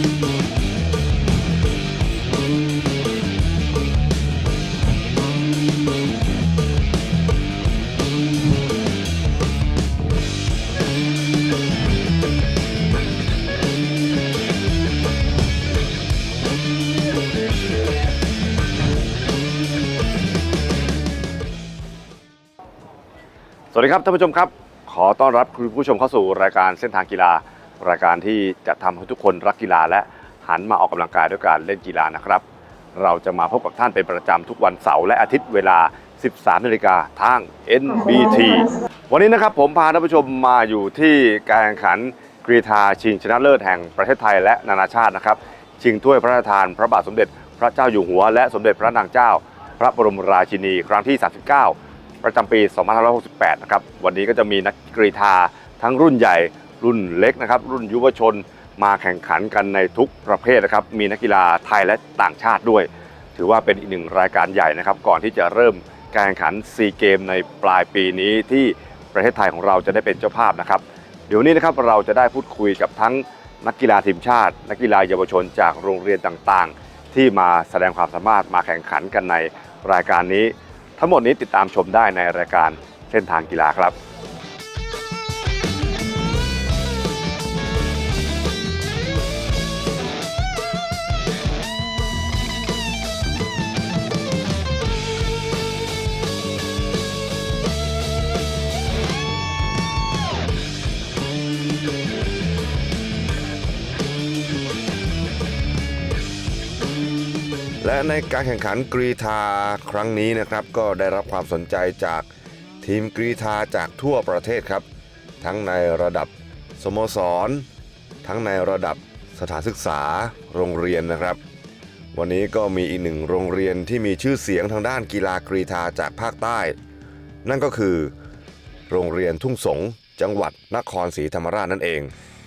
สวัสดีครับท่านผู้ชมครับ ขอต้อนรับคุณผู้ชมเข้าสู่รายการเส้นทางกีฬา รายการที่จะทำให้ทุกคนรักกีฬาและหันมาออกกำลังกายด้วยการเล่นกีฬานะครับ เราจะมาพบกับท่านเป็นประจำทุกวันเสาร์และอาทิตย์เวลา 13นาฬิกาทาง NBT วันนี้นะครับผมพาท่านผู้ชมมาอยู่ที่การแข่งขันกรีฑาชิงชนะเลิศแห่งประเทศไทยและนานาชาตินะครับ ชิงถ้วยพระราชทาน พระบาทสมเด็จพระเจ้าอยู่หัว และสมเด็จพระนางเจ้า พระบรมราชินีครั้งที่ 39 ประจำปี 2568 นะครับ วันนี้ก็จะมีนักกรีฑาทั้งรุ่นใหญ่ รุ่นเล็กนะครับ รุ่นยุวชนมาแข่งขันกันในทุกประเภทนะครับ มีนักกีฬาไทยและต่างชาติด้วย ถือว่าเป็นอีกหนึ่งรายการใหญ่นะครับ ก่อนที่จะเริ่มการแข่งขันซีเกมในปลายปีนี้ที่ประเทศไทยของเราจะได้เป็นเจ้าภาพนะครับ เดี๋ยวนี้นะครับเราจะได้พูดคุยกับทั้งนักกีฬาทีมชาติ นักกีฬาเยาวชนจากโรงเรียนต่างๆ ที่มาแสดงความสามารถมาแข่งขันกันในรายการนี้ ทั้งหมดนี้ติดตามชมได้ในรายการเส้นทางกีฬาครับ และในการแข่งขันกรีธาครั้งนี้นะครับ ก็ได้รับความสนใจจากทีมกรีธาจากทั่วประเทศครับ ทั้งในระดับสโมสร ทั้งในระดับสถานศึกษาโรงเรียนนะครับ วันนี้ก็มีอีกหนึ่งโรงเรียนที่มีชื่อเสียงทางด้านกีฬากรีธาจากภาคใต้ นั่นก็คือ โรงเรียนทุ่งสง จังหวัดนครศรีธรรมราชนั่นเอง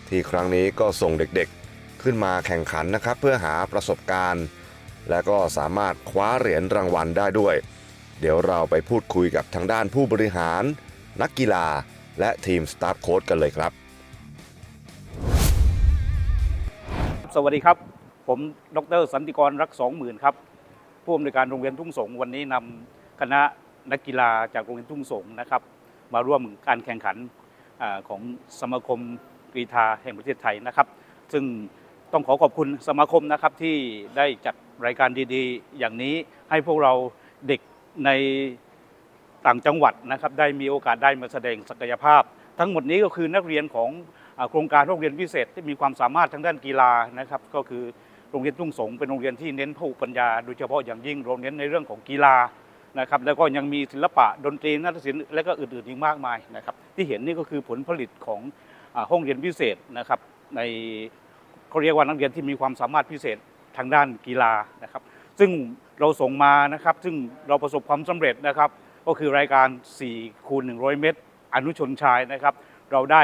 ที่ครั้งนี้ก็ส่งเด็กๆ ขึ้นมาแข่งขันนะครับ เพื่อหาประสบการณ์ และก็สามารถคว้าเหรียญรางวัลได้ด้วย เดี๋ยวเราไปพูดคุยกับทางด้านผู้บริหาร นักกีฬา และทีมสตาฟโค้ชกันเลยครับ สวัสดีครับ ผมดรสันติกรรักสองหมื่นครับผู้อำนวยการโรงเรียนทุ่งสงวันนี้นำคณะนักกีฬาจากโรงเรียนทุ่งสงนะครับ มาร่วมการแข่งขันอของสมาคมกรีฑาแห่งประเทศไทยนะครับ ซึ่งต้องขอขอบคุณสมาคมนะครับที่ได้จัด รายการดีๆ อย่างนี้ให้พวกเราเด็กในต่างจังหวัดนะครับได้มีโอกาสได้มาแสดงศักยภาพ ทั้งหมดนี้ก็คือนักเรียนของโครงการโรงเรียนพิเศษที่มีความสามารถทางด้านกีฬานะครับก็คือโรงเรียนทุ่งสงเป็นโรงเรียนที่เน้นพหุปัญญา โดยเฉพาะอย่างยิ่งโรงเน้นในเรื่องของกีฬานะครับแล้วก็ยังมีศิลปะดนตรีนาฏศิลป์และก็อื่นๆอีกมากมายนะครับที่เห็นนี่ก็คือผลผลิตของห้องเรียนพิเศษนะครับในเขาเรียกว่านักเรียนที่มีความสามารถพิเศษ ทางด้านกีฬานะครับ ซึ่งเราส่งมานะครับ ซึ่งเราประสบความสำเร็จนะครับ ก็คือรายการ4คูณ100 เมตร อนุชนชายนะครับ เราได้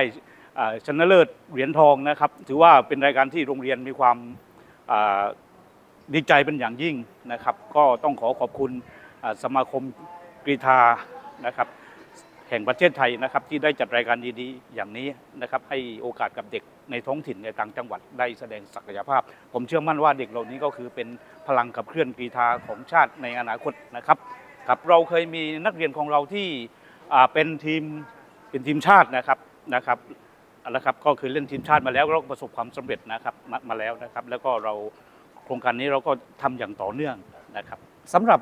ชนะเลิศเหรียญทองนะครับ ถือว่าเป็นรายการที่โรงเรียนมีความดีใจเป็นอย่างยิ่งนะครับ ก็ต้องขอขอบคุณสมาคมกรีฑานะครับ แห่งประเทศไทยนะครับที่ได้จัดรายการดีๆอย่างนี้นะครับให้โอกาสกับเด็กในท้องถิ่นในต่างจังหวัดได้แสดงศักยภาพ ผมเชื่อมั่นว่าเด็กเหล่านี้ก็คือเป็นพลังขับเคลื่อนกรีฑาของชาติในอนาคตนะครับครับเราเคยมีนักเรียนของเราที่เป็นทีมเป็นทีมชาตินะครับนะครับนะครับก็คือเล่นทีมชาติมาแล้วเราประสบความสำเร็จนะครับมามาแล้วนะครับ แล้วก็เราโครงการนี้เราก็ทำอย่างต่อเนื่องนะครับสำหรับ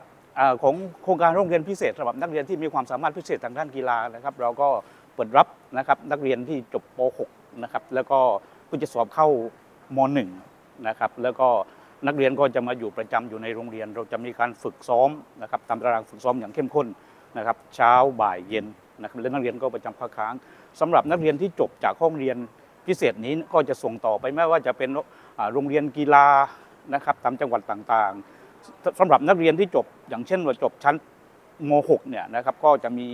ของโครงการโรงเรียนพิเศษสำหรับนักเรียนที่มีความสามารถพิเศษทางด้านกีฬานะครับ เราก็เปิดรับนะครับนักเรียนที่จบป .6 นะครับแล้วก็เพื่อจะสอบเข้าม .1 นะครับแล้วก็นักเรียนก็จะมาอยู่ประจำอยู่ในโรงเรียน เราจะมีการฝึกซ้อมนะครับตามตารางฝึกซ้อมอย่างเข้มข้นนะครับเช้าบ่ายเย็นนะครับและนักเรียนก็ประจำภาคค้างสำหรับนักเรียนที่จบจากห้องเรียนพิเศษนี้ก็จะส่งต่อไปไม่ว่าจะเป็นโรงเรียนกีฬานะครับตามจังหวัดต่างๆ สสำหรับนักเรียนที่จบ อย่างเช่นว่าจบชั้นม .6 เนี่ยนะครับก็จะมี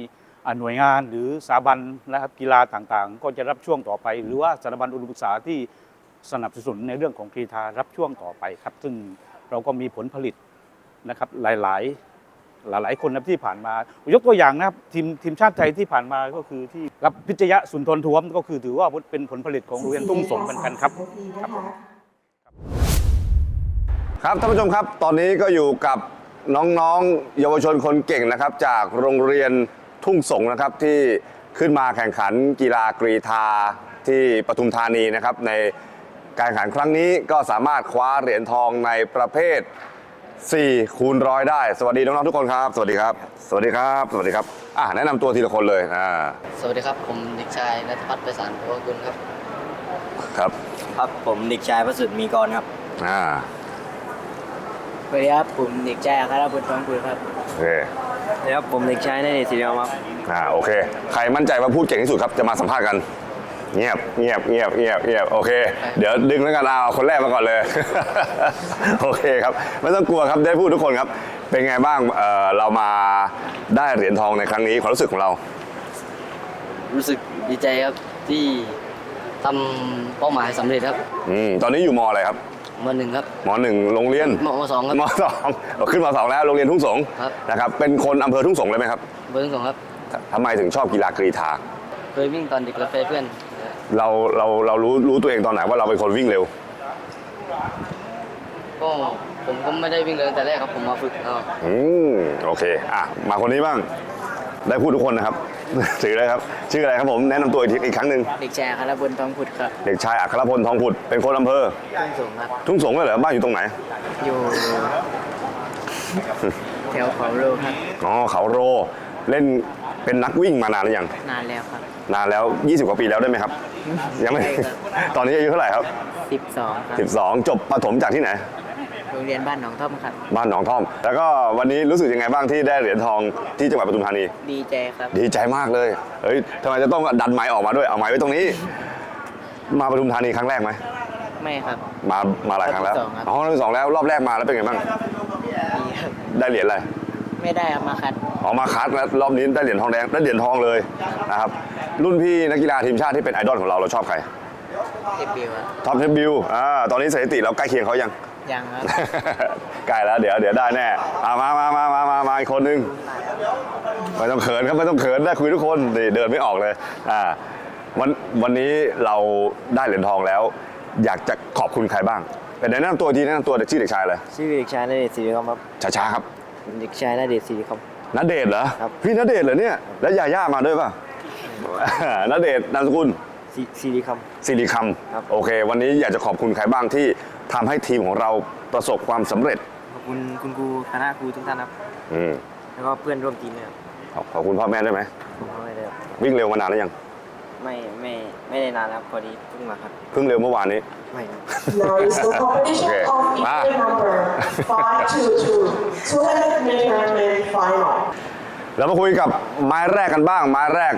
หน่วยงานหรือสถาบันนะครับกีฬาต่างๆ ก็จะรับช่วงต่อไป หรือว่าสถาบันอุดมศึกษาที่สนับสนุนในเรื่องของกีฬารับช่วงต่อไปครับ ซึ่งเราก็มีผลผลิตนะครับหลายๆ หลายๆคนนะที่ผ่านมา ยกตัวอย่างนะครับทีมทีมชาติไทยที่ผ่านมาก็คือที่รับพิจยะสุนทรท้วม ก็คือถือว่าเป็นผลผลิตของโรงเรียนทุ่งสงเหมือนกันครับครับ ครับท่านผู้ชมครับตอนนี้ก็อยู่กับน้องๆ เยาวชนคนเก่งนะครับ จากโรงเรียนทุ่งสงนะครับที่ขึ้นมาแข่งขันกีฬากรีธาที่ปทุมธานีนะครับ ในการแข่งขันครั้งนี้ก็สามารถคว้าเหรียญทองในประเภท 4 คูณร้อยได้ สวัสดีน้องๆทุกคนครับ สวัสดีครับ สวัสดีครับ สวัสดีครับอะแนะนำตัวทีละคนเลยอ่าสวัสดีครับ ผมเด็กชายนัทพัฒน์ไปสารพวกุลครับ ครับ ครับผมเด็กชายประสุทธิ์มีกรครับอ่าส วัสดีครับผมเด็กชายอัครพุทธทองคุณครับโอเคสวัสดีครับผมเด็กชายนเดชศรีรครับ อ่าโอเค ใครมั่นใจว่าพูดเก่งที่สุดครับจะมาสัมภาษณ์กัน เงียบเงียบเงียบเงียบเงียบโอเค เดี๋ยวดึงแล้วกันเอาคนแรกมาก่อนเลย โอเคครับไม่ต้องกลัวครับได้พูดทุกคนครับ เป็นไงบ้างเอ่อเรามาได้เหรียญทองในครั้งนี้ความรู้สึกของเรา รู้สึกดีใจครับที่ทำเป้าหมายสำเร็จครับ อืมตอนนี้อยู่มอะไรครับ มหนึ่งครับ มหนึ่งโรงเรียนมมสองครับมสองขึ้นมสองแล้วโรงเรียนทุ่งสงครับนะครับ เป็นคนอำเภอทุ่งสงเลยไหมครับเบอร์สองครับทำไมถึงชอบกีฬากรีฑาเคยวิ่งตอนเด็กกาแฟเพื่อนเราเราเรารู้รู้ตัวเองตอนไหนว่าเราเป็นคนวิ่งเร็ว ก็ผมก็ไม่ได้วิ่งเลยตั้งแต่แรกครับผมมาฝึกเอาอืมโอเคอะมาคนนี้บ้าง ได้พูดทุกคนนะครับ ถือเลยครับ ชื่ออะไรครับผม แนะนำตัวอีกทีอีกครั้งหนึ่งเด็กชายอัครพุทธทองพุทธครับ เด็กชายอัครพลทองผุด เป็นคนอำเภอ ทุ่งสงครับ ทุ่งสงเลยเหรอ บ้านอยู่ตรงไหน อยู่ แถวเขาโลครับ อ๋อ เขาโร เล่นเป็นนักวิ่งมานานหรือยัง นานแล้วครับ นานแล้ว 20 กว่าปีแล้วได้ไหมครับ ยังไม่ใช่ครับตอนนี้อายุเท่าไหร่ครับ 12 ครับ 12 จบประถมจากที่ไหน โรงเรียนบ้านหนองท่อมครับ บ้านหนองท่อม แล้วก็วันนี้รู้สึกยังไงบ้างที่ได้เหรียญทองที่จังหวัดปทุมธานี ดีใจครับ ดีใจมากเลย เฮ้ยทำไมจะต้องดันไม้ออกมาด้วย เอาไม้ไว้ตรงนี้ มาปทุมธานีครั้งแรกไหม ไม่ครับ มา มาหลายครั้งแล้ว รอบที่สองครับ อ๋อรอบที่สองแล้วรอบแรกมาแล้วเป็นไงบ้าง ดีครับ ได้เหรียญอะไร ไม่ได้เอามาคัดออกมาคัดแล้วรอบนี้ได้เหรียญทองแดงได้เหรียญทองเลยนะครับ รุ่นพี่นักกีฬาทีมชาติที่เป็นไอดอลของเราเราชอบใครเก็บบิวครับท็อปเทปบิวอ่าตอนนี้สถิติเราใกล้เคียงเขายัง ยังครับ ใกล้แล้วเดี๋ยวเดี๋ยวได้แน่อะมามามามามามาอีกคนนึงไม่ต้องเขินครับไม่ต้องเขินได้คุยทุกคนนี่เดินไม่ออกเลยอ่าวันวันนี้เราได้เหรียญทองแล้ว อยากจะขอบคุณใครบ้างเป็นแนะนำตัวทีแนะนำตัวเด็กชื่อเด็กชายเลยชื่อเด็กชายนเดชศรีรครับช้าๆครับเด็กชายนเดชศรีครับนเดชน์เหรอครับ พี่นเดชน์เหรอเนี่ยแล้วยาย่ามาด้วยป่ะนเดชน์นามสกุลศรีครับสิริคครับำโอเค วันนี้อยากจะขอบคุณใครบ้างที่ ทำให้ทีมของเราประสบความสำเร็จขอบคุณคุณครูคณะครูทุกท่านครับ อืมแล้วก็เพื่อนร่วมทีมเนี่ยขอบขอบคุณพ่อแม่ได้ไหม ผมก็ไม่ได้ครับวิ่งเร็วมานานแล้วยัง ไม่ไม่ไม่ได้นานครับพอดีเพิ่งมาครับ เพิ่งเร็วเมื่อวานนี้ ไม่ครับ Now is the competition Okay. of Ah. equal number 522, 200 meter men final. เรามาคุยกับไม้แรกกันบ้าง ไม้แรก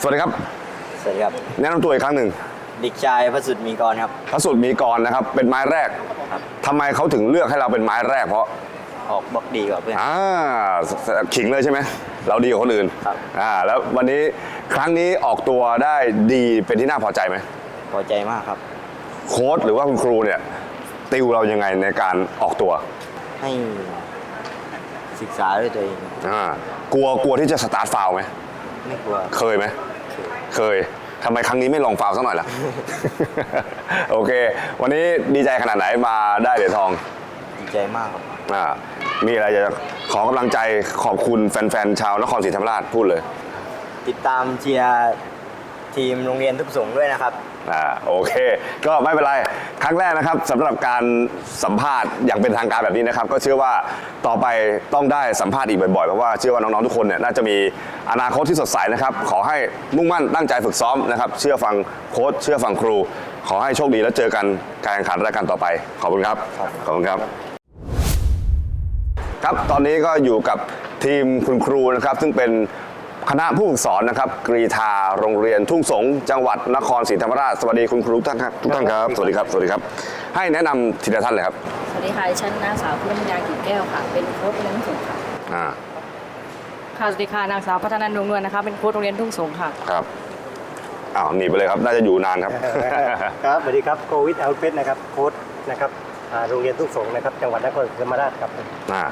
สวัสดีครับ สวัสดีครับ แนะนำตัวอีกครั้งหนึ่ง เด็กชายพระสุดมีกรครับ พระสุดมีกรนะครับ เป็นไม้แรกครับ ทำไมเขาถึงเลือกให้เราเป็นไม้แรกเพราะออกบล็อกดีกว่าเพื่อน อ่าขิงเลยใช่ไหมเราดีกว่าคนอื่นครับ อ่าแล้ววันนี้ครั้งนี้ออกตัวได้ดีเป็นที่น่าพอใจไหมพอใจมากครับ โค้ชหรือว่าคุณครูเนี่ยติวเรายังไงในการออกตัวให้ศึกษาด้วยตัวเองอ่ากลัวกลัวที่จะสตาร์ทฟาวล์ไหมไม่กลัว เคยไหมเคย ทำไมครั้งนี้ไม่ลองฟาวล์สักหน่อยล่ะ โอเค วันนี้ดีใจขนาดไหนมาได้เหรียญทองดีใจมากครับ อ่ามีอะไรจะขอกำลังใจขอบคุณแฟนๆชาวนครศรีธรรมราชพูดเลย ติดตามเชียร์ทีมโรงเรียนทุกสงฆ์ด้วยนะครับ อ่าโอเค ก็ไม่เป็นไร ครั้งแรกนะครับสำหรับการสัมภาษณ์อย่างเป็นทางการแบบนี้นะครับ ก็เชื่อว่าต่อไปต้องได้สัมภาษณ์อีกบ่อยๆ เพราะว่าเชื่อว่าน้องๆทุกคนเนี่ยน่าจะมีอนาคตที่สดใสนะครับ ขอให้มุ่งมั่นตั้งใจฝึกซ้อมนะครับ เชื่อฟังโค้ชเชื่อฟังครู ขอให้โชคดีแล้วเจอกันการแข่งขันรายการต่อไป ขอบคุณครับ ขอบคุณครับ ครับ ตอนนี้ก็อยู่กับทีมคุณครูนะครับ ซึ่งเป็น คณะผู้ฝึกสอนนะครับกรีธาโรงเรียนทุ่งสงศ์จังหวัดนครศรีธรรมราชสวัสดีคุณครูทุกท่านครับทุกท่านครับสวัสดีครับสวัสดีครับ ให้แนะนำทีละท่านเลยครับสวัสดีค่ะดิฉันนางสาวพุทธมัญญากิ่งแก้วค่ะ เป็นโค้ชโรงเรียนทุ่งสงค่ะ อ่าค่ะ สวัสดีค่ะ นางสาวพัฒนันดวงนวลนะคะ เป็นโค้ชโรงเรียนทุ่งสงค่ะ ครับอ้าวหนีไปเลยครับน่าจะอยู่นานครับ ครับสวัสดีครับโควิดอัลเฟสนะครับโค้ชนะครับอ่าโรงเรียนทุกสงฆ์นะครับจังหวัดนครศรีธรรมราชครับอ่า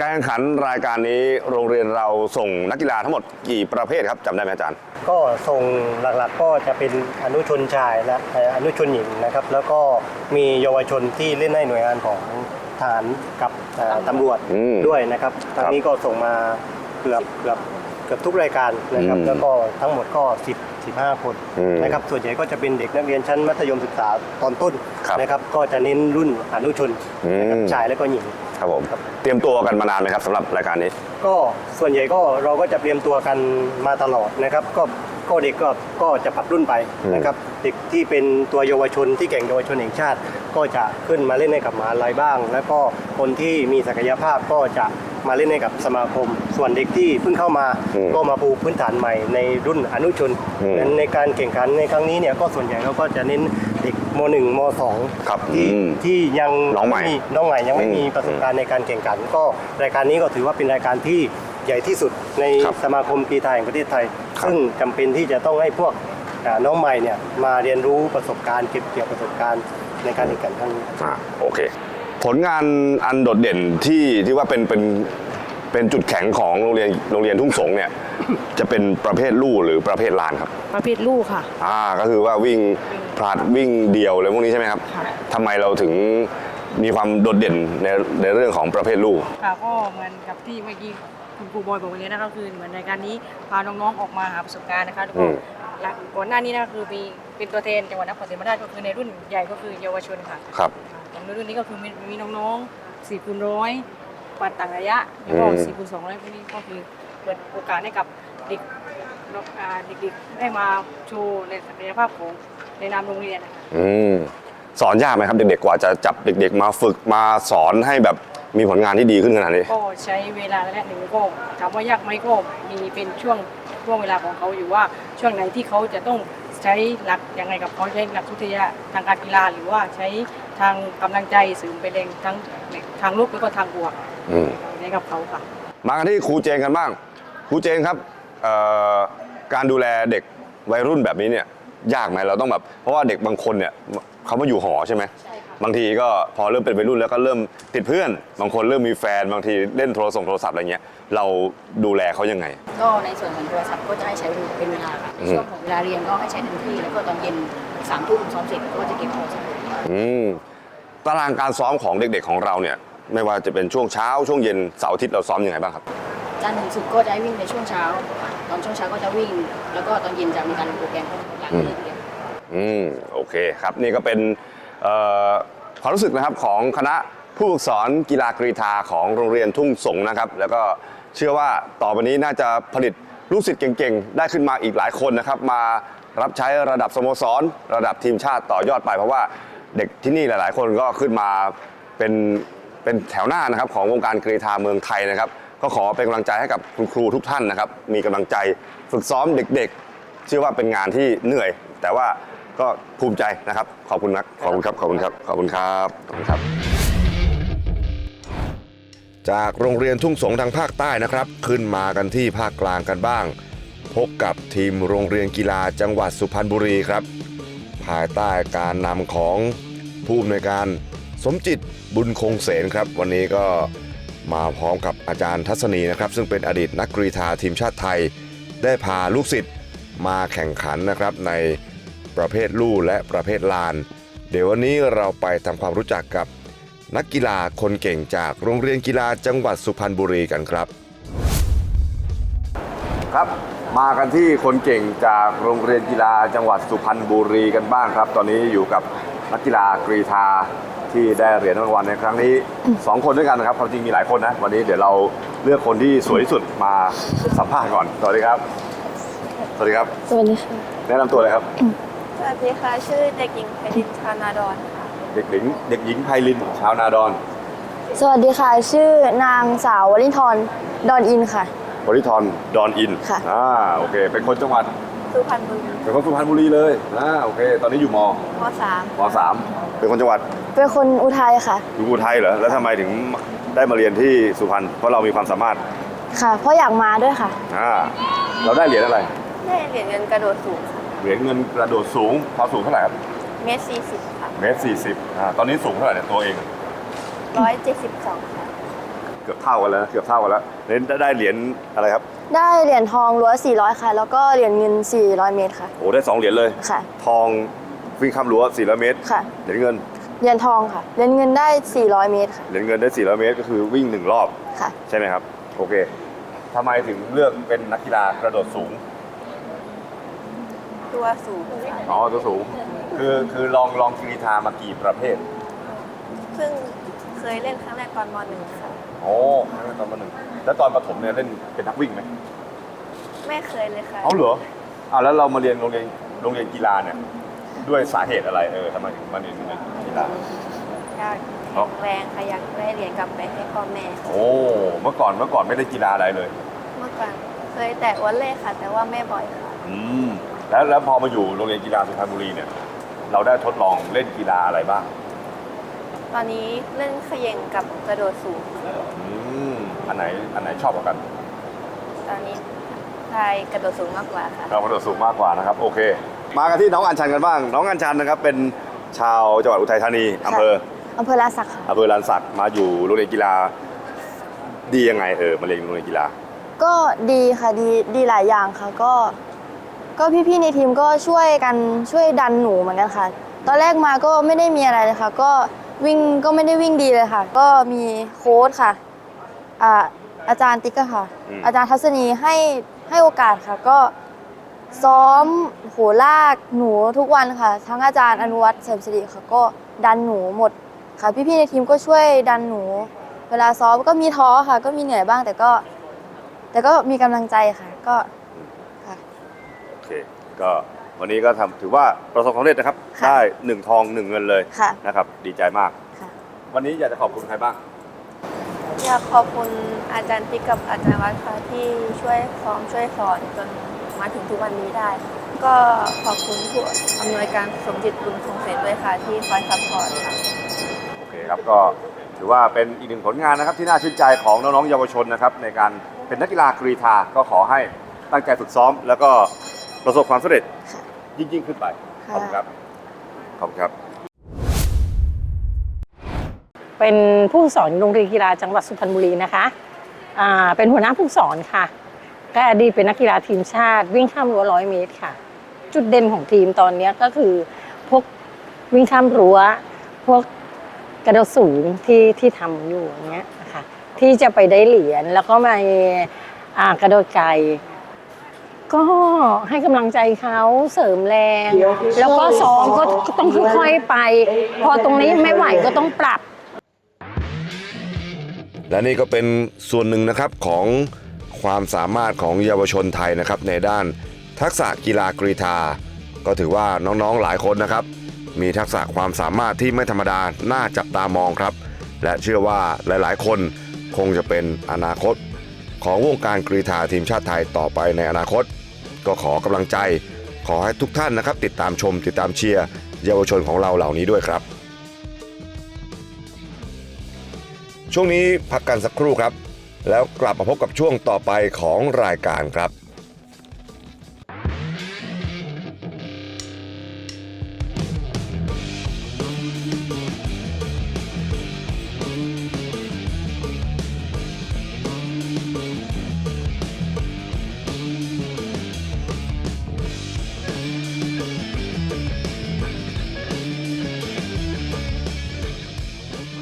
การแข่งขันรายการนี้โรงเรียนเราส่งนักกีฬาทั้งหมดกี่ประเภทครับจำได้ไหมอาจารย์ ก็ส่งหลักๆก็จะเป็นอนุชนชายและเอ่ออนุชนหญิงนะครับ แล้วก็มีเยาวชนที่เล่นในหน่วยงานของทหารกับเอ่อตำรวจอืมด้วยนะครับครัทาบงนี้ก็ส่งมาเกือบเกือบเกือบทุกรายการนะครับ อืมแล้วก็ทั้งหมดก็ 10 15 คนอืมนะครับ ส่วนใหญ่ก็จะเป็นเด็กนักเรียนชั้นมัธยมศึกษาตอนต้นครับนะครับ ก็จะเน้นรุ่นอนุชนนะครับอืม ชายและก็หญิงครับผมครับเตรียมตัวกันมานานไหมครับสำหรับรายการนี้ ก็ส่วนใหญ่ก็เราก็จะเตรียมตัวกันมาตลอดนะครับ ก็ก็เด็กก็ก็จะปรับรุ่นไปนะครับเด็กที่เป็นตัวเยาวชนที่แข่งเยาวชนแห่งชาติ ก็จะขึ้นมาเล่นให้กับมหาลัยบ้าง แล้วก็คนที่มีศักยภาพก็จะมาเล่นให้กับสมาคม ส่วนเด็กที่เพิ่งเข้ามาอืมก็มาปูพื้นฐานใหม่ในรุ่นอนุชนอืมงั้นในการแข่งขันในครั้งนี้เนี่ยก็ส่วนใหญ่เราก็จะเน้นเด็กม .1 มครับ .2 ที่อืมที่ยังน้องใหม่ไน้องใหม่ยังไม่มีอืมประสบการณ์ในการแข่งขัน ก็รายการนี้ก็ถือว่าเป็นรายการที่ใหญ่ที่สุดในครับสมาคมกีฬาแห่งประเทศไทย ครับซึ่งจำเป็นที่จะต้องให้พวกอ่าน้องใหม่เนี่ยมาเรียนรู้ประสบการณ์เก็บเกี่ยวประสบการณ์ในการแข่งขันครั้งนี้ อ่าโอเค ผลงานอันโดดเด่นที่ที่ว่าเป็นเป็น เป็นจุดแข็งของโรงเรียนโรงเรียนทุ่งสงเนี่ยจะเป็นประเภทลู่หรือประเภทลานครับ ประเภทลูกค่ะ อ่าก็คือว่าวิ่งผลัดวิ่งเดี่ยวอะไรพวกนี้ใช่ไหมครับค่ะ ทำไมเราถึงมีความโดดเด่นในในเรื่องของประเภทลู่ค่ะก็เหมือนกับที่เมื่อกี้คุณครูบอยบอกวันนี้นะคะคือเหมือนรายการนี้พาน้องๆออกมาหาประสบการณ์นะคะแล้วอืก็มและก่อนหน้านี้นะคะคือมีเป็นตัวแทนจังหวัดนครศรีธรรมราชก็คือในรุ่นใหญ่ก็คือเยาวชนค่ะครับ ของรุ่นนี้ก็คือมีมีน้องๆ4คูณร้อย ปัดต่างระยะแล้วก็อืม4คูณ200พวกนี้ก็คือเปิดโอกาสให้กับเด็กน้องอ่าเด็กๆได้มาโชว์ในศักยภาพของในนามโรงเรียนนะคะ อืมสอนยากไหมครับ เด็กๆกว่าจะจับเด็ก ๆ มาฝึกมาสอนให้แบบมีผลงานที่ดีขึ้นขนาดนี้ ก็ใช้เวลาระยะหนึ่งก็ถามว่ายากไหมก็มีเป็นช่วงช่วงเวลาของเขาอยู่ว่าช่วงไหนที่เขาจะต้องใช้หลักยังไงกับเขาใช้หลักวิทยาทางการกีฬาหรือว่าใช้ทางกำลังใจสื่อไปแรงทั้งทางลบแล้วก็ทางบวก อืมให้กับเขาค่ะ มากันที่ครูเจนกันบ้างครูเจนครับเอ่อการดูแลเด็กวัยรุ่นแบบนี้เนี่ยยากไหมเราต้องแบบเพราะว่าเด็กบางคนเนี่ยเขามาอยู่หอใช่ไหมใช่ค่ะ บางทีก็พอเริ่มเป็นวัยรุ่นแล้วก็เริ่มติดเพื่อน บางคนเริ่มมีแฟนบางทีเล่นโทรศัพท์โทรศัพท์อะไรเงี้ยเราดูแลเขายังไง ก็ในส่วนของโทรศัพท์ก็จะให้ใช้เป็นเวลาค่ะอืในมช่วงของเวลาเรียนก็ให้ใช้เต็มที่ แล้วก็ตอนเย็นสามทุ่มซ้อมเสร็จก็จะเก็บโทรศัพท์อืมตารางการซ้อมของเด็กๆของเราเนี่ย ไม่ว่าจะเป็นช่วงเช้าช่วงเย็นเสาร์อาทิตย์เราซ้อมยังไงบ้างครับ จันทร์ถึงศุกร์ก็จะให้วิ่งในช่วงเช้า ตอนช่วงเช้าก็จะวิ่ง แล้วก็ตอนเย็นจะมีการลงโปรแกรมหลังเลิกเรียน อืมโอเคครับนี่ก็เป็นเอ่อความรู้สึกนะครับของคณะผู้ฝึกสอนกีฬากรีธาของโรงเรียนทุ่งสงนะครับ แล้วก็เชื่อว่าต่อไปนี้น่าจะผลิตลูกศิษย์เก่งๆ ได้ขึ้นมาอีกหลายคนนะครับ มารับใช้ระดับสโมสร ระดับทีมชาติต่อยอดไป เพราะว่าเด็กที่นี่หลาย ๆ คนก็ขึ้นมาเป็น เป็นแถวหน้านะครับของวงการกรีธาเมืองไทยนะครับ ก็ขอเป็นกำลังใจให้กับคุณครูทุกท่านนะครับ มีกำลังใจฝึกซ้อมเด็กๆ เชื่อว่าเป็นงานที่เหนื่อย แต่ว่าก็ภูมิใจนะครับ ขอบคุณนะขอบคุณครับ ขอบคุณครับ ขอบคุณครับ ขอบคุณครับ จากโรงเรียนทุ่งสงทางภาคใต้นะครับ ขึ้นมากันที่ภาคกลางกันบ้าง พบกับทีมโรงเรียนกีฬาจังหวัดสุพรรณบุรีครับ ภายใต้การนำของผู้อำนวยการ สมจิตบุญคงเสนครับ วันนี้ก็มาพร้อมกับอาจารย์ทัศนีนะครับ ซึ่งเป็นอดีตนักกรีธาทีมชาติไทย ได้พาลูกศิษย์มาแข่งขันนะครับในประเภทลู่และประเภทลาน เดี๋ยววันนี้เราไปทำความรู้จักกับนักกีฬาคนเก่งจากโรงเรียนกีฬาจังหวัดสุพรรณบุรีกันครับ ครับมากันที่คนเก่งจากโรงเรียนกีฬาจังหวัดสุพรรณบุรีกันบ้างครับ ตอนนี้อยู่กับนักกีฬากรีธา ที่ได้เหรียญรางวัลในครั้งนี้ 2 คนด้วยกันนะครับความจริงมีหลายคนนะ วันนี้เดี๋ยวเราเลือกคนที่สวยที่สุดมาสัมภาษณ์ก่อนสวัสดีครับ สวัสดีครับ สวัสดีค่ะ แนะนำตัวเลยครับ สวัสดีค่ะ ชื่อเด็กหญิงไพรินชานาดอนค่ะเด็กหญิงเด็กหญิงไพลินชาวนาดอนสวัสดีค่ะ ชื่อนางสาววลินทรดอนอินค่ะ บริทรดอนอินค่ะ อ่าโอเค เป็นคนจังหวัด สุพรรณบุรีเป็นคนสุพรรณบุรีเลยอ่าโอเค ตอนนี้อยู่มมสามมสามเป็นคนจังหวัดเป็นคนอุทัยค่ะอยู่อุทัยเหรอแล้วทำไมถึงได้มาเรียนที่สุพรรณเพราะเรามีความสามารถค่ะ เพราะอยากมาด้วยค่ะอ่าเราได้เหรียญอะไรได้เหรียญเงินกระโดดสูงค่ะเหรียญเงินกระโดดสูงความสูงเท่าไหร่ครับเมตรสี่สิบค่ะเมตรสี่สิบอ่าตอนนี้สูงเท่าไหร่เนี่ยตัวเองร้อยเจ็ดสิบสองค่ะ เกือบเท่ากันแล้วนะเกือบเท่ากันแล้วเหรียญได้เหรียญอะไรครับได้เหรียญทองรั้ว400 ค่ะ แล้วก็เหรียญเงิน 400 เมตรค่ะ โอ้ได้สองเหรียญเลยค่ะ ทองวิ่งข้ามรั้ว400เมตรค่ะ เหรียญเงินเหรียญทองค่ะเหรียญเงินได้ 400 เมตรค่ะเหรียญเงินได้400เมตรก็คือวิ่งหนึ่งรอบค่ะ ใช่ไหมครับ โอเคพทำไมถึงเลือกเป็นนักกีฬากระโดดสูง ตัวสูงอ๋อตัวสูง คือคือลองลองกรีธามากี่ประเภท เพิ่งเคยเล่นครั้งแรกตอนมหนึ่งค่ะ โอ้ตอนมาหนึ่งแล้วตอนประถมเนี่ยเล่นเป็นนักวิ่งไหมไม่เคยเลยค่ะ เอาเหรออ่าแล้วเรามาเรียนโรงเรียนโรงเรียนกีฬาเนี่ยด้วยสาเหตุอะไรเออทำไมถึงมาเรียนโรงเรียนกีฬา อยากแข็งแรงค่ะอยากได้เหรียญกลับไปให้พ่อแม่ โอ้เมื่อก่อนเมื่อก่อนไม่ได้กีฬาอะไรเลย เมื่อก่อนเคยแต่วอลเล่ค่ะ แต่ว่าไม่บ่อยค่ะ อืมแล้วแล้วพอมาอยู่โรงเรียนกีฬาสุพรรณบุรีเนี่ย เราได้ทดลองเล่นกีฬาอะไรบ้าง ตอนนี้เล่นเขย่งกับกระโดดสูง อืมอันไหนอันไหนชอบกว่ากันตอนนี้ทายกระโดดสูงมากกว่าค่ะ เรากระโดดสูงมากกว่านะครับ โอเค มากันที่น้องอัญชันกันบ้าง น้องอัญชันนะครับเป็นชาวจังหวัดอุทัยธานีอำเภออำเภอลาสักค่ะ อำเภอลานสักมาอยู่โรงเรียนกีฬา ดียังไงเออมาเรียนโรงเรียนกีฬา ก็ดีค่ะดีดีหลายอย่างค่ะก็ ก็พี่ๆในทีมก็ช่วยกันช่วยดันหนูเหมือนกันค่ะ ตอนแรกมาก็ไม่ได้มีอะไรเลยค่ะ ก็ วิ่งก็ไม่ได้วิ่งดีเลยค่ะ ก็มีโค้ชค่ะอ่าอาจารย์ติ๊กอะค่ะ อืม อาจารย์ทัศนีให้ให้โอกาสค่ะ ก็ซ้อมโหลากหนูทุกวันค่ะ ทั้งอาจารย์อนุวัฒน์เสริมสิริค่ะ ก็ดันหนูหมดค่ะ พี่ๆในทีมก็ช่วยดันหนู เวลาซ้อมก็มีท้อค่ะ ก็มีเหนื่อยบ้างแต่ก็ แต่ก็มีกำลังใจค่ะ ก็ค่ะ โอเค ก็ วันนี้ก็ทำถือว่าประสบความสำเร็จนะครับ ค่ะได้หนึ่งทองหนึ่งเงินเลยค่ะนะครับ ดีใจมาก ค่ะ วันนี้อยากจะขอบคุณใครบ้าง อยากขอบคุณอาจารย์ติ๊กกับอาจารย์วัดค่ะที่ช่วยซ้อมช่วยสอนจนมาถึงทุกวันนี้ได้ ก็ขอบคุณผู้อำนวยการสมจิตบุญคงเสร็จด้วยค่ะที่คอยซัพพอร์ตค่ะ โอเคครับก็ถือว่าเป็นอีกหนึ่งผลงานนะครับที่น่าชื่นใจของน้องๆเยาวชนนะครับในการเป็นนักกีฬากรีธาก็ขอให้ตั้งใจฝึกซ้อม แล้วก็ประสบความสำเร็จ ค่ะยิ่งๆขึ้นไปค่ะขอบคุณครับ ขอบคุณครับ เป็นผู้สอนโรงเรียนกีฬาจังหวัดสุพรรณบุรีนะคะอ่าเป็นหัวหน้าผู้สอนค่ะก็อดีตเป็นนักกีฬาทีมชาติวิ่งข้ามรั้วร้อยเมตรค่ะ จุดเด่นของทีมตอนเนี้ยก็คือพวกวิ่งข้ามรั้ว พวกกระโดดสูงที่ที่ทำอยู่อย่างเงี้ยนะคะที่จะไปได้เหรียญแล้วก็มาอ่ากระโดดไกล ก็ให้กำลังใจเขาเสริมแรง แล้วก็ซ้อมก็ก็ต้องค่อยๆไป พอตรงนี้ไม่ไหวก็ต้องปรับ และนี่ก็เป็นส่วนหนึ่งนะครับของความสามารถของเยาวชนไทยนะครับในด้านทักษะกีฬากรีธา ก็ถือว่าน้องๆหลายคนนะครับ มีทักษะความสามารถที่ไม่ธรรมดา น่าจับตามองครับ และเชื่อว่าหลายๆ คนคงจะเป็นอนาคตของวงการกรีธาทีมชาติไทยต่อไปในอนาคต ก็ขอกำลังใจ ขอให้ทุกท่านนะครับ ติดตามชมติดตามเชียร์เยาวชนของเราเหล่านี้ด้วยครับ ช่วงนี้พักกันสักครู่ครับ แล้วกลับมาพบกับช่วงต่อไปของรายการครับ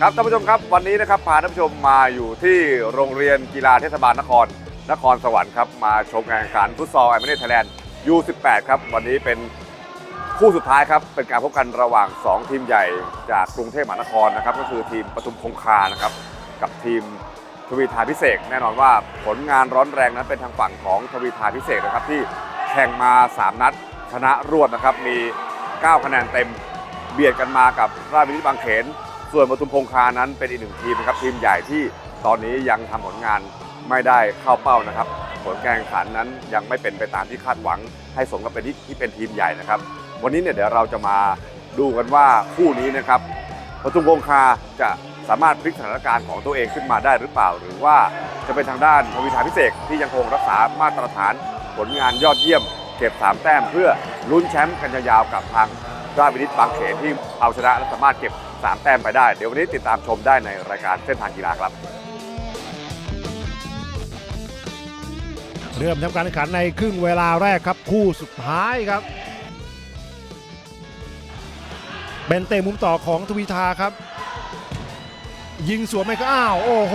ครับท่านผู้ชมครับวันนี้นะครับพาท่านผู้ชมมาอยู่ที่โรงเรียนกีฬาเทศบาลนคร นครสวรรค์ครับมาชมการแข่งขันฟุตซอลไอเมเนไทยแลนด์ U18 ครับวันนี้เป็นคู่สุดท้ายครับเป็นการพบกันระหว่าง 2 ทีมใหญ่จากกรุงเทพมหานครนะครับก็คือทีมปทุมคงคานะครับกับทีมทวีทาพิเศษ แน่นอนว่าผลงานร้อนแรงนั้นเป็นทางฝั่งของทวีทาพิเศษนะครับที่แข่งมา 3 นัดชนะรวดนะครับมี 9 คะแนนเต็ม เบียดกันมากับราชวินิตบางเขน ส่วนปทุมคงคานั้นเป็นอีกหนึ่งทีมนะครับทีมใหญ่ที่ตอนนี้ยังทำผลงานไม่ได้เข้าเป้านะครับ ผลการแข่งขันนั้นยังไม่เป็นไปตามที่คาดหวัง ให้สมกับเป็นที่ที่เป็นทีมใหญ่นะครับ วันนี้เนี่ยเดี๋ยวเราจะมาดูกันว่าคู่นี้นะครับปทุมคงคาจะสามารถพลิกสถานการณ์ของตัวเองขึ้นมาได้หรือเปล่า หรือว่าจะเป็นทางด้านทวีทาพิเศษที่ยังคงรักษามาตรฐาน ผลงานยอดเยี่ยม เก็บ 3 แต้มเพื่อลุ้นแชมป์กันยาวๆกับทางราชวินิตบางเขนที่เอาชนะและสามารถเก็บ 3 แต้มไปได้ เดี๋ยววันนี้ติดตามชมได้ในรายการเส้นทางกีฬาครับ เริ่มทำการแข่งขันในครึ่งเวลาแรกครับคู่สุดท้ายครับ เป็นเตะมุมต่อของทวีทาครับ ยิงสวนไม่ก็อ้าว โอ้โห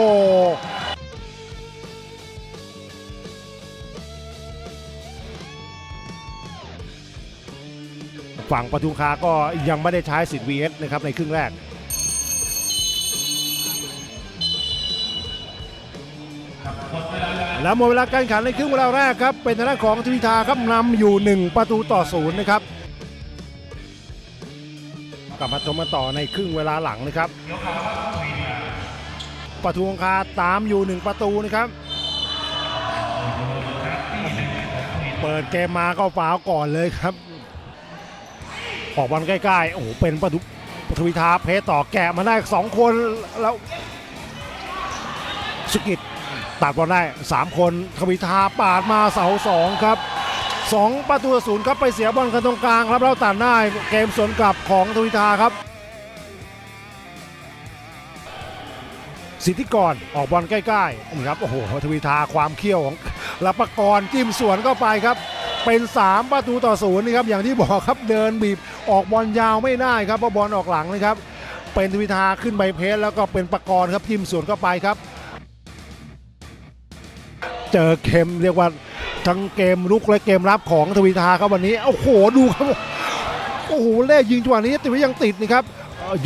ฝั่งปทุมคาก็ยังไม่ได้ใช้สิทธิ์ VS นะครับในครึ่งแรกแล้วหมดเวลาการแข่งขันในครึ่งเวลาแรกครับ เป็นทางด้านของทวิทาครับนำอยู่ 1 ประตูต่อศูนย์นะครับกลับมาชมกันต่อในครึ่งเวลาหลังนะครับปทุมคาตามอยู่ 1 ประตูนะครับ เปิดเกมมาก็ฟาวก่อนเลยครับ ออกบอลใกล้ๆ โอ้โห เป็นปทุปทวิทาเพต่อแกะมาได้2คนแล้วสุกิตตัดบอลได้3คนทวิทาปาดมาเสา2ครับ2ประตูศูนย์ครับไปเสียบอลกันตรงกลางครับแล้วตัดได้เกมสวนกลับของทวิทาครับสิทธิกรออกบอลใกล้ๆนี่ครับโอ้โหทวีทาความเขี้ยวของลัประกรณ์จิ้มสวนเข้าไปครับ เป็น 3 ประตูต่อศูนย์นี่ครับอย่างที่บอกครับเดินบีบออกบอลยาวไม่ได้ครับเพราะบอลออกหลังนะครับ เป็นทวีทาขึ้นใบเพสแล้วก็เป็นประกรณ์ครับจิ้มสวนเข้าไปครับ เจอเกมเรียกว่าทั้งเกมลุกและเกมรับของทวีทาครับวันนี้โอ้โหดูครับโอ้โหเล่ยิงจังหวะนี้แต่ว่ายังติดนะครับ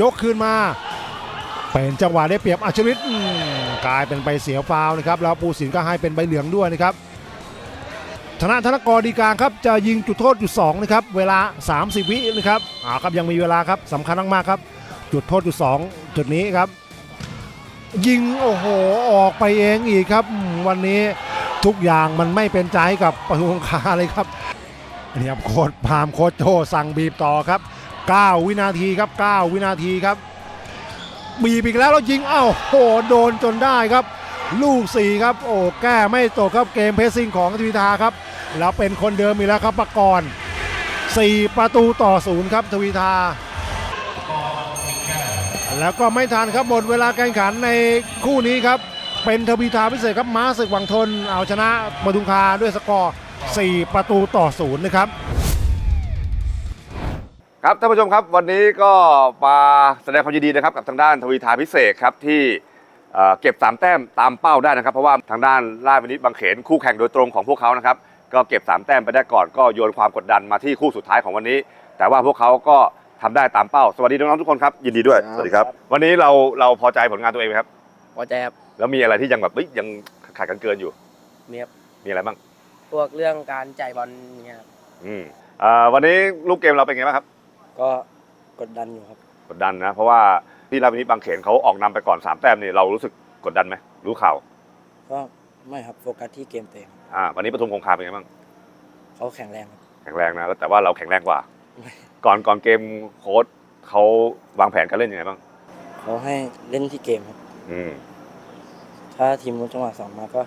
ยกคืนมา เป็นจังหวะได้เปรียบอาชวิตกลายเป็นใบเสียฟาวนะครับแล้วปูสินก็ให้เป็นใบเหลืองด้วยนะครับ ธนาธนกรดีกาครับจะยิงจุดโทษจุด2นะครับเวลา 30 วินะครับอ่าครับยังมีเวลาครับสำคัญมากๆครับ จุดโทษจุด 2 จุดนี้ครับ ยิงโอ้โหออกไปเองอีกครับ วันนี้ทุกอย่างมันไม่เป็นใจกับปทุมคาเลยครับอันนี้ครับโค้ดพามโค้ดโจสั่งบีบต่อครับ 9 วินาทีครับ 9 วินาทีครับ บีบอีกแล้วแล้วยิงเอ้าโหโดนจนได้ครับลูก4ครับ โอ้แก้ไม่ตกครับเกมเพสซิ่งของทวีทาครับ แล้วเป็นคนเดิมอีกแล้วครับปกรณ์4ประตูต่อศูนย์ครับทวีทา แล้วก็ไม่ทันครับหมดเวลาการแข่งขันในคู่นี้ครับ เป็นทวีทาพิเศษครับม้าศึกวังทน เอาชนะปทุมคาด้วยสกอร์ 4 ประตูต่อศูนย์นะครับครับท่านผู้ชมครับวันนี้ก็มาแสดงความยินดีนะครับกับทางด้านทวีทาพิเศษครับที่เเก็บ3แต้มตามเป้าได้นะครับ เพราะว่าทางด้านราชวินิตบางเขนคู่แข่งโดยตรงของพวกเขานะครับ ก็เก็บ3แต้มไปได้ก่อนก็โยนความกดดันมาที่คู่สุดท้ายของวันนี้ แต่ว่าพวกเขาก็ทำได้ตามเป้า สวัสดีน้องๆทุกคนครับยินดีด้วยสวัสดีครับ วันนี้เราเราพอใจผลงานตัวเองไหมครับ พอใจครับแล้วมีอะไรที่ยังแบบเอ้ยยังขาดกันเกินอยู่ มีครับมีอะไรบ้างพวกเรื่องการจ่ายบอลอย่างเงี้ยครับอืมเอ่อวันนี้ลูกเกมเราเป็นไงบ้างครับ ก็กดดันอยู่ครับ กดดันนะ เพราะว่าที่ราชวินิตบางเขนเขาออกนำไปก่อน3แต้มนี่เรารู้สึกกดดันไหมรู้ข่าวก็ ไม่ครับโฟกัสที่เกมเตะอ่าวันนี้ปทุมคงคาเป็นไงบ้างเขาแข็งแรงครับ แข็งแรงนะแล้วแต่ว่าเราแข็งแรงกว่าก่อนก่อนเกมโค้ชเขาวางแผนการเล่นยังไงบ้าง เขาให้เล่นที่เกมครับ อืมถ้าทีมรู้จังหวะสองมาก็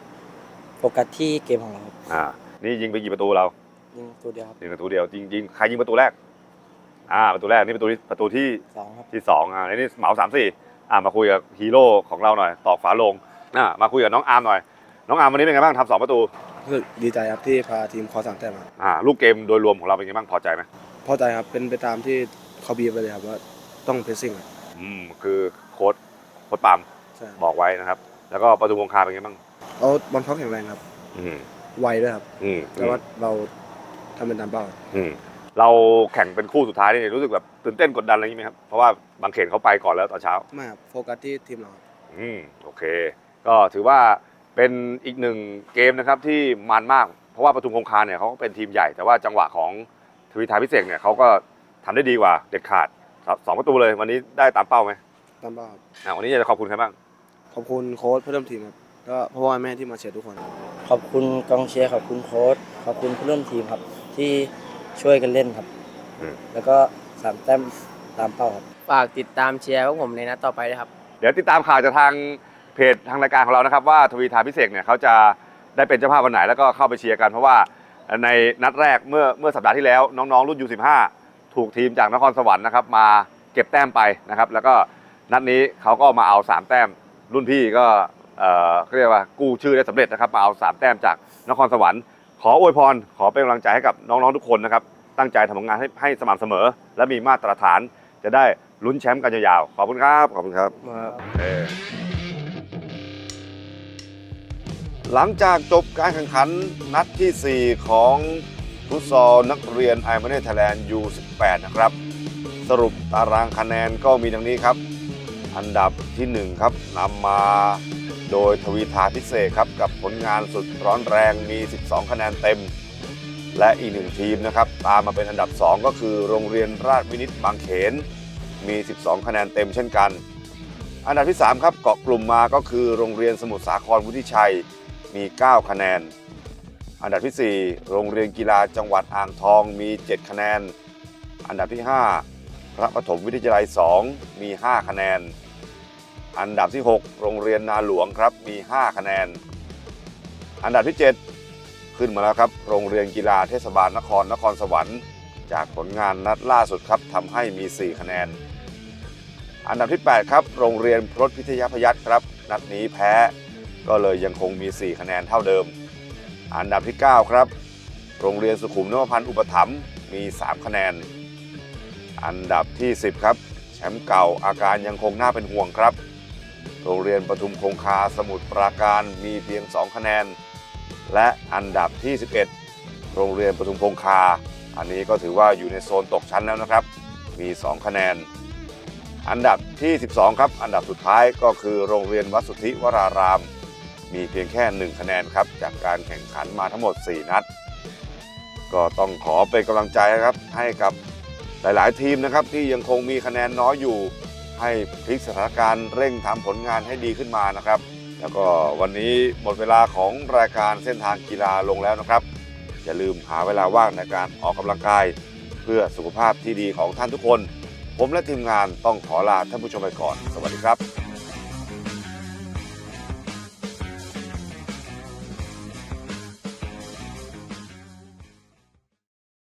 โฟกัสที่เกมของเราครับอ่า นี่ยิงไปกี่ประตูเรายิงตัวเดียวครับยิงประตูเดียวจริงยิงใครยิงประตูแรก อ่า ประตูแรกนี่ประตูที่ประตูที่สองครับที่สองอ่าในนี่เหมาสามสี่อ่ามาคุยกับฮีโร่ของเราหน่อยตอกฝาโลงอ่ามาคุยกับน้องอาร์มหน่อย น้องอาร์มวันนี้เป็นไงบ้างทำสองประตูรู้สึกดีใจครับที่พาทีมคว้าสามแต้มครับอ่าลูกเกมโดยรวมของเราเป็นไงบ้างพอใจไหมพอใจครับเป็นไปตามที่เขาบีบไปเลยครับว่าต้องเพรสซิ่งครับอืมคือโค้ชโค้ชปาล์มใช่บอกไว้นะครับ แล้วก็ประตูคงคาเป็นไงบ้างเอาบอลเขาแข็งแรงครับ อืมไวด้วยครับอืมแต่ว่าเราทำเป็นตามเป้าอืมเราแข่งเป็นคู่สุดท้ายนี่รู้สึกแบบตื่นเต้นกดดันอะไรอย่างนี้ไหมครับเพราะว่าบางเขนเขาไปก่อนแล้วตอนเช้า ไม่ครับโฟกัสที่ทีมเราครับ อืมโอเค ก็ถือว่า เป็นอีกหนึ่งเกมนะครับที่มันมาก เพราะว่าปทุมคงคาเนี่ยเขาก็เป็นทีมใหญ่ แต่ว่าจังหวะของทวีทาพิเศษเนี่ยเขาก็ทำได้ดีกว่าเด็ดขาดครับสองประตูเลยวันนี้ได้ตามเป้าไหมตามเป้าครับอ่าวันนี้อยากจะขอบคุณใครบ้าง ขอบคุณโค้ชเพื่อนร่วมทีมครับก็พ่อพ่อแม่ที่มาเชียร์ทุกคนครับขอบคุณกองเชียร์ขอบคุณโค้ชขอบคุณเพื่อนร่วมทีมครับ ที่ช่วยกันเล่นครับ อืม แล้วก็สามแต้มตามเป้าครับ ฝากติดตามเชียร์พวกผมในนัดต่อไปด้วยครับ เดี๋ยวติดตามข่าวจากทาง เพจทางรายการของเรานะครับว่าทวีทาพิเศษเนี่ยเขาจะได้เป็นเจ้าภาพวันไหนแล้วก็เข้าไปเชียร์กันเพราะว่าในนัดแรกเมื่อเมื่อสัปดาห์ที่แล้ว น้องๆรุ่น U15 ถูกทีมจากนครสวรรค์นะครับมาเก็บแต้มไปนะครับแล้วก็นัดนี้เขาก็มาเอา 3 แต้มรุ่นพี่ก็เอ่อเขาเรียกว่ากู้ชื่อได้สำเร็จนะครับมาเอา 3 แต้มจากนครสวรรค์ ขออวยพร ขอเป็นกำลังใจให้กับน้องๆทุกคนนะครับตั้งใจทำงานให้ให้สม่ำเสมอ และมีมาตรฐานจะได้ลุ้นแชมป์กันยาวๆขอบคุณครับขอบคุณครับ เออ หลังจากจบการแข่งขันนัดทีสี่ 4 ของฟุตซอลนักเรียนไอมาเนเธอร์แลนด์ U18 นะครับ สรุปตารางคะแนนก็มีดังนี้ครับ อันดับทีหนึ่1 ครับนำมาโดยทวีทาพิเศษครับ กับผลงานสุดร้อนแรงมี 12 คะแนนเต็ม และอีกหนึ่งทีมนะครับ ตามมาเป็นอันดับ 2 ก็คือโรงเรียนราชวินิตบางเขนมี 12 คะแนนเต็มเช่นกัน อันดับที่ 3 ครับเกาะกลุ่มมาก็คือโรงเรียนสมุทรสาครวุฒิชัย มี 9 คะแนน อันดับที่ 4 โรงเรียนกีฬาจังหวัดอ่างทองมี 7 คะแนน อันดับที่ 5 พระปฐมวิทยาลัย 2 มี 5 คะแนน อันดับที่ 6 โรงเรียนนาหลวงครับมี 5 คะแนน อันดับที่ 7 ขึ้นมาแล้วครับ โรงเรียนกีฬาเทศบาลนครนครสวรรค์ จากผลงานนัดล่าสุดครับทำให้มี 4 คะแนนอันดับที่ 8 ครับ โรงเรียนพรตพิทยาพยัคฆ์ครับ นัดนี้แพ้ ก็เลยยังคงมี 4 คะแนนเท่าเดิม อันดับที่ 9 ครับ โรงเรียนสุขุมนวพันธ์อุปถัมภ์มี 3 คะแนน อันดับที่ 10 ครับ แชมป์เก่าอาการยังคงน่าเป็นห่วงครับ โรงเรียนปทุมคงคาสมุทรปราการมีเพียง 2 คะแนน และอันดับที่ 11 โรงเรียนปทุมคงคา อันนี้ก็ถือว่าอยู่ในโซนตกชั้นแล้วนะครับ มี 2 คะแนนอันดับที่ 12 ครับ อันดับสุดท้ายก็คือโรงเรียนวัดสุทธิวราราม มีเพียงแค่ 1 คะแนนครับ จากการแข่งขันมาทั้งหมด 4 นัด ก็ต้องขอเป็นกำลังใจครับ ให้กับหลาย ๆ ทีมนะครับ ที่ยังคงมีคะแนนน้อยอยู่ ให้พลิกสถานการณ์เร่งทำผลงานให้ดีขึ้นมานะครับ แล้วก็วันนี้หมดเวลาของรายการเส้นทางกีฬาลงแล้วนะครับ อย่าลืมหาเวลาว่างในการออกกำลังกาย เพื่อสุขภาพที่ดีของท่านทุกคน ผมและทีมงานต้องขอลาท่านผู้ชมไปก่อน สวัสดีครับ